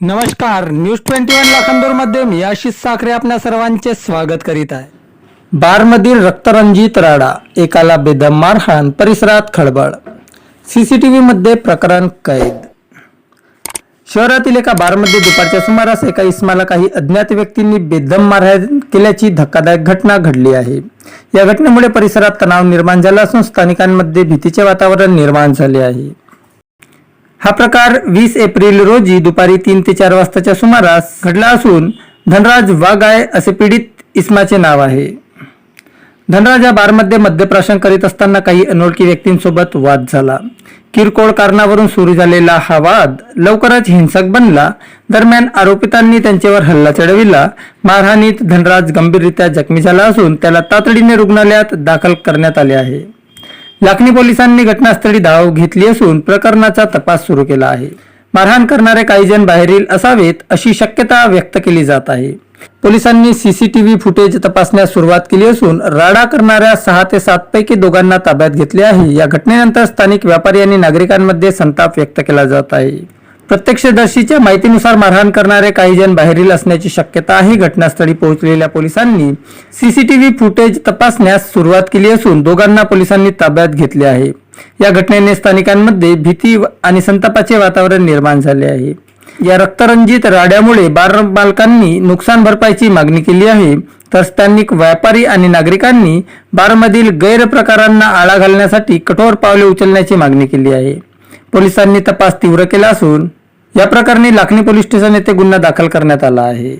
नमस्कार news twenty one लाखांदूरमध्ये मी आशिष साखरे आपल्या सर्वांचे स्वागत करीत आहे. बारमधील रक्तरंजित राडा एकाला बेदम मारहाण परिसरात खळबळ. सीसीटीव्ही मध्ये प्रकरण कैद. शहरातील एका बारमध्ये दुपारच्या सुमारास एका इस्माला काही अज्ञात व्यक्तींनी बेदम मारहाण केल्याची धक्कादायक घटना घडली आहे. या घटनेमुळे परिसरात तणाव निर्माण झाला असून स्थानिकांमध्ये भीतीचे वातावरण निर्माण झाले आहे. हा प्रकार वीस एप्रिल रोजी दुपारी तीन ते चार वाजताच्या सुमारास घडला असून धनराज वाघाय असे पीडित इस्माचे नाव आहे. धनराज या बारमध्ये मद्यप्राशन करीत असताना काही अनोळखी व्यक्तींसोबत वाद झाला. किरकोळ कारणावरून सुरू झालेला हा वाद लवकरच हिंसक बनला. दरम्यान आरोपितांनी त्यांच्यावर हल्ला चढविला. मारहाणीत धनराज गंभीररित्या जखमी झाला असून त्याला तातडीने रुग्णालयात दाखल करण्यात आले आहे. लाखनी पोलिसांनी घटनास्थळी धाव घेतली असून प्रकरणाचा तपास सुरू केला आहे. मारहाण करणारे काही जण बाहेरील असावेत अशी शक्यता व्यक्त केली जात आहे. पोलिसांनी सीसीटीव्ही फुटेज तपासण्यास सुरुवात केली असून राडा करणाऱ्या सहा ते सात पैकी दोघांना ताब्यात घेतले आहे. या घटनेनंतर स्थानिक व्यापारी आणि नागरिकांमध्ये संताप व्यक्त केला जात आहे. प्रत्यक्षदर्शीच्या माहितीनुसार मारहाण करणारे काही जण बाहेरील असण्याची शक्यता आहे. घटनास्थळी पोहोचलेल्या पोलिसांनी सीसीटीव्ही फुटेज तपासण्यास सुरुवात केली असून दोघांना पोलिसांनी ताब्यात घेतले आहे. या घटनेने स्थानिकांमध्ये भीती व- आणि संतापाचे वातावरण निर्माण झाले आहे. या रक्तरंजित राड्यामुळे बार मालकांनी नुकसान भरपाईची मागणी केली आहे. तर स्थानिक व्यापारी आणि नागरिकांनी बारमधील गैरप्रकारांना आळा घालण्यासाठी कठोर पावले उचलण्याची मागणी केली आहे. पोलिसांनी तपास तीव्र केला असून या प्रकरणी लाखनी पोलीस स्टेशन येथे गुन्हा दाखल करण्यात आला आहे.